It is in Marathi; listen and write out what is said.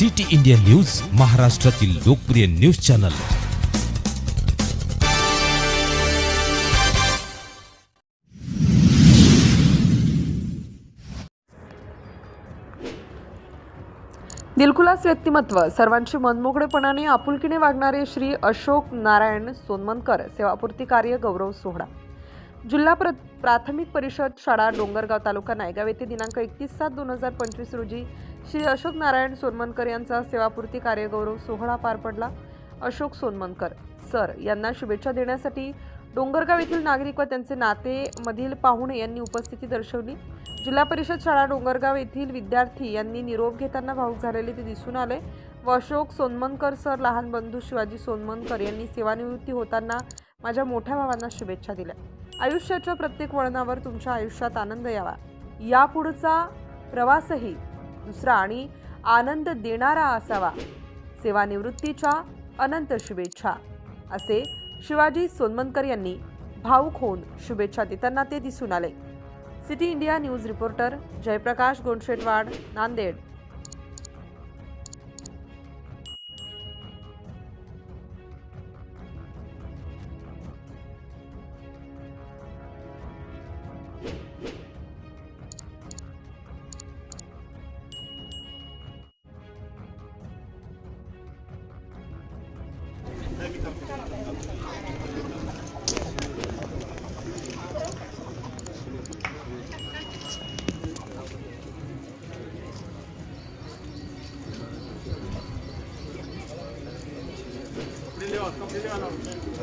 सिटी इंडिया न्यूज महाराष्ट्रातील लोकप्रिय न्यूज चॅनल. दिलखुलास व्यक्तिमत्व सर्वांशी मनमोकळेपणाने आपुलकीने वागणारे श्री अशोक नारायण सोनमनकर सेवापूर्ती कार्य गौरव सोहळा. जिल्हा प्र प्राथमिक परिषद शाळा डोंगरगाव तालुका नायगाव येथे दिनांक एकतीस सात दोन हजार पंचवीस रोजी श्री अशोक नारायण सोनमनकर यांचा सेवापूर्ती कार्यगौरव सोहळा पार पडला. अशोक सोनमनकर सर यांना शुभेच्छा देण्यासाठी डोंगरगाव येथील नागरिक व त्यांचे नाते मधील पाहुणे यांनी उपस्थिती दर्शवली. जिल्हा परिषद शाळा डोंगरगाव येथील विद्यार्थी यांनी निरोप घेताना भाऊक झालेले ते दिसून आले व अशोक सोनमनकर सर लहान बंधू शिवाजी सोनमनकर यांनी सेवानिवृत्ती होताना माझ्या मोठ्या भावांना शुभेच्छा दिल्या. आयुष्याच्या प्रत्येक वळणावर तुमच्या आयुष्यात आनंद यावा. यापुढचा प्रवासही दुसरा आणि आनंद देणारा असावा. सेवानिवृत्तीच्या अनंत शुभेच्छा. असे शिवाजी सोनमनकर यांनी भाऊक होऊन शुभेच्छा देताना ते दिसून आले. City India news reporter Jayprakash Gondshetwad Nanded. Прилет, прилет, прилет.